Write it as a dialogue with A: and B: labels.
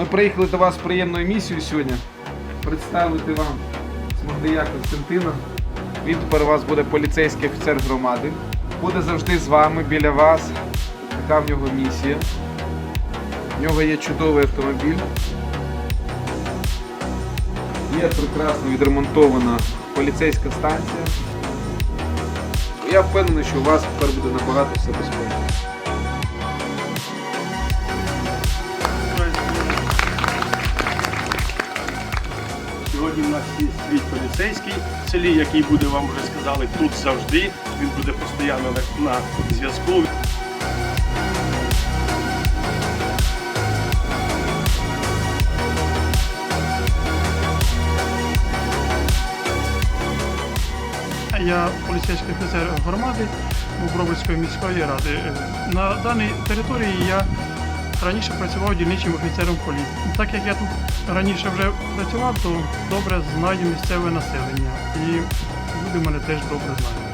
A: Ми приїхали до вас з приємною місією сьогодні. Представити вам Смоглія Константина. Він тепер у вас буде поліцейський офіцер громади. Буде завжди з вами, біля вас. Така в нього місія. В нього є чудовий автомобіль. Є прекрасно відремонтована поліцейська станція. Я впевнений, що у вас тепер буде набагато все безпечно.
B: Сьогодні в нас є свій поліцейський в селі, який буде, вам вже сказали, тут завжди. Він буде постійно на зв'язку.
C: Я поліцейський офіцер громади Бобровицької міської ради. Е, На даній території я раніше працював дільничим офіцером поліції. Так як я тут раніше вже працював, то добре знаю місцеве населення і люди мене теж добре знають.